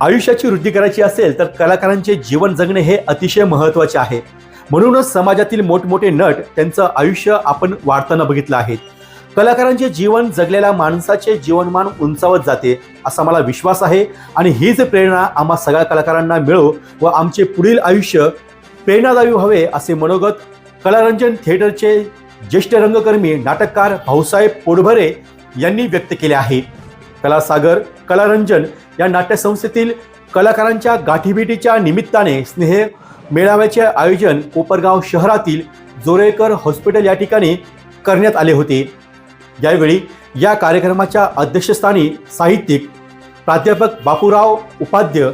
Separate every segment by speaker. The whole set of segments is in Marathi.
Speaker 1: आयुष्याची वृद्धी करायची असेल तर कलाकारांचे जीवन जगणे हे अतिशय महत्त्वाचे आहे. म्हणूनच समाजातील मोठमोठे नट त्यांचं आयुष्य आपण वाढताना बघितलं आहे. कलाकारांचे जीवन जगलेल्या माणसाचे जीवनमान उंचावत जाते असा मला विश्वास आहे. आणि हीच प्रेरणा आम्हा सगळ्या कलाकारांना मिळो व आमचे पुढील आयुष्य प्रेरणादायी व्हावे असे मनोगत कलारंजन थिएटरचे ज्येष्ठ रंगकर्मी नाटककार भाऊसाहेब पोडभरे यांनी व्यक्त केले आहे. कलासागर कलारंजन या नाट्यसंस्थेतील कलाकारांच्या गाठीभेटीच्या निमित्ताने स्नेह मेळाव्याचे आयोजन कोपरगाव शहरातील जोरेकर हॉस्पिटल या ठिकाणी करण्यात आले होते. यावेळी या कार्यक्रमाच्या अध्यक्षस्थानी साहित्यिक प्राध्यापक बापूराव उपाध्य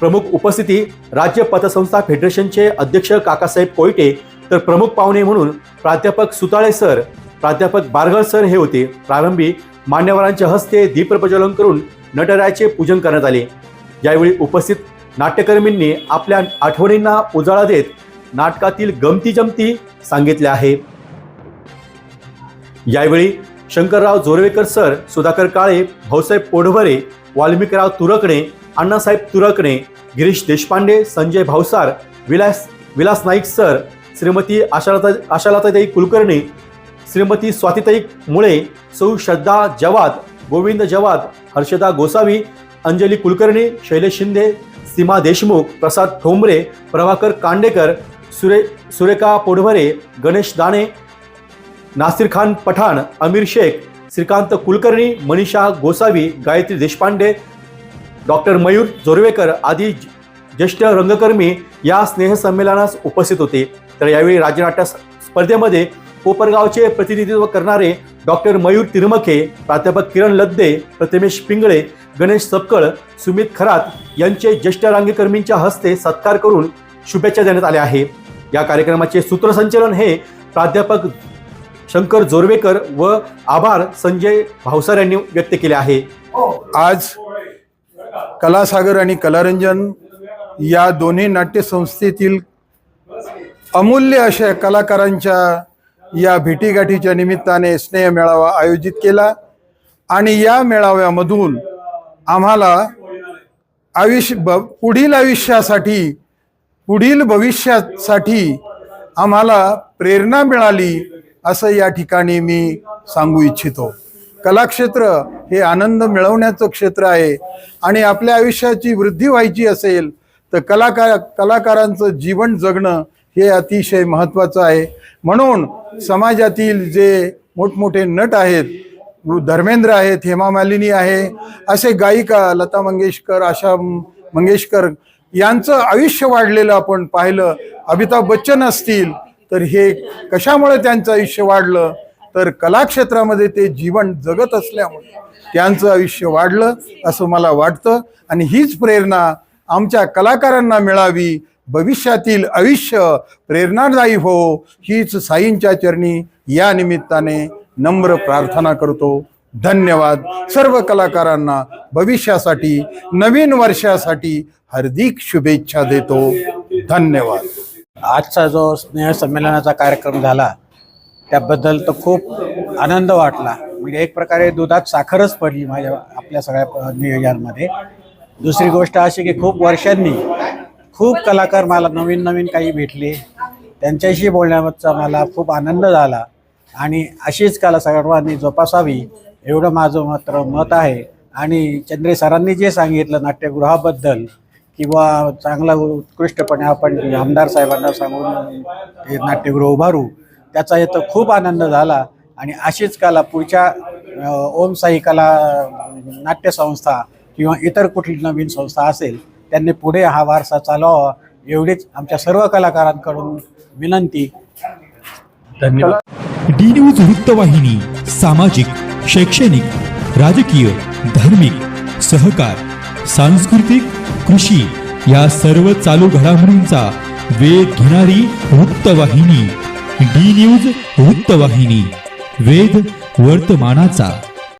Speaker 1: प्रमुख उपस्थिती राज्य पतसंस्था फेडरेशनचे अध्यक्ष काकासाहेब कोयटे तर प्रमुख पाहुणे म्हणून प्राध्यापक सुताळे सर प्राध्यापक बारगळ सर हे होते. प्रारंभी मान्यवरांच्या हस्ते दीपप्रज्वलन करून नटरायाचे पूजन करण्यात आले. यावेळी उपस्थित नाट्यकर्मींनी आपल्या आठवणींना उजाळा देत नाटकातील गमती जमती सांगितल्या आहे. यावेळी शंकरराव जोरवेकर सर सुधाकर काळे भाऊसाहेब पोढवरे वाल्मिकराव तुरकणे अण्णासाहेब तुरकणे गिरीश देशपांडे संजय भावसार विलास विलास नाईक सर श्रीमती आशालता आशालताताई कुलकर्णी श्रीमती स्वातीताई मुळे सौ श्रद्धा जवाद गोविंद जवाद हर्षदा गोसावी अंजली कुलकर्णी शैलेश शिंदे सीमा देशमुख प्रसाद ठोंबरे प्रभाकर कांडेकर सुरे सुरेखा पोढभरे गणेश दाणे नासिर खान पठाण अमीर शेख श्रीकांत कुलकर्णी मनीषा गोसावी गायत्री देशपांडे डॉक्टर मयूर जोरवेकर आदी ज्येष्ठ रंगकर्मी या स्नेहसंमेलनास उपस्थित होते. तर यावेळी राज्यनाट्य स्पर्धेमध्ये कोपरगावचे प्रतिनिधित्व करणारे डॉक्टर मयूर तिरमखे प्राध्यापक किरण लद्दे प्रथमेश पिंगळे गणेश सपकळ सुमित खरात यांचे ज्येष्ठ रांगेकर्मींच्या हस्ते सत्कार करून शुभेच्छा देण्यात आल्या आहे या कार्यक्रमाचे सूत्रसंचलन हे प्राध्यापक शंकर जोरवेकर व आभार संजय भावसार यांनी व्यक्त केले आहे.
Speaker 2: आज कलासागर आणि कलारंजन या दोन्ही नाट्यसंस्थेतील अमूल्य अशा कलाकारांच्या या भेटीगाठीच्या निमित्ताने स्नेह मेळावा आयोजित केला आणि या मेळाव्यामधून आम्हाला आयुष्य ब पुढील आयुष्यासाठी पुढील भविष्यासाठी आम्हाला प्रेरणा मिळाली असं या ठिकाणी मी सांगू इच्छितो. कलाक्षेत्र हे आनंद मिळवण्याचं क्षेत्र आहे आणि आपल्या आयुष्याची वृद्धी व्हायची असेल तर कलाकार कलाकारांचं जीवन जगणं हे अतिशय महत्त्वाचं आहे. म्हणून समाजातील जे मोठमोठे नट आहेत धर्मेंद्र आहेत हेमा मालिनी आहे असे गायिका लता मंगेशकर आशा मंगेशकर यांचं आयुष्य वाढलेलं आपण पाहिलं. अमिताभ बच्चन असतील तर हे कशामुळे त्यांचं आयुष्य वाढलं? तर कलाक्षेत्रामध्ये ते जीवन जगत असल्यामुळे त्यांचं आयुष्य वाढलं असं मला वाटतं. आणि हीच प्रेरणा आमच्या कलाकारांना मिळावी भविष्यातील आयुष्य प्रेरणादायी हो हीच साईंच्या चरणी या निमित्ताने नम्र प्रार्थना करतो. धन्यवाद सर्व कलाकारांना भविष्यासाठी नवीन वर्षासाठी हार्दिक शुभेच्छा देतो. धन्यवाद.
Speaker 3: आजचा जो स्नेह संमेलनाचा कार्यक्रम झाला त्याबद्दल तर खूप आनंद वाटला. म्हणजे एक प्रकारे दुधात साखरच पडली माझ्या आपल्या सगळ्या नियोजनमध्ये. दुसरी गोष्ट अशी की खूप वर्षांनी खूप कलाकार मला नवीन नवीन काही भेटले. त्यांच्याशी बोलण्याचा मला खूप आनंद झाला. आणि अशीच कला सर्वांनी जोपासावी एवढं माझं मात्र मत आहे. आणि चंद्रे सरांनी जे सांगितलं नाट्यगृहाबद्दल किंवा चांगला उत्कृष्टपणे आपण आमदार साहेबांना सांगून हे नाट्यगृह उभारू त्याचा इथं खूप आनंद झाला. आणि अशीच कला पुढच्या ओम साई कला नाट्यसंस्था किंवा इतर कुठली नवीन संस्था असेल त्यांनी पुढे हा वारसा चालवावा एवढीच आमच्या सर्व कलाकारांकडून विनंती. धन्यवाद.
Speaker 4: डी न्यूज वृत्तवाहिनी सामाजिक शैक्षणिक राजकीय धार्मिक सहकार सांस्कृतिक कृषी या सर्व चालू घडामोडींचा वेध घेणारी वृत्तवाहिनी. डी न्यूज वृत्तवाहिनी वेध वर्तमानाचा.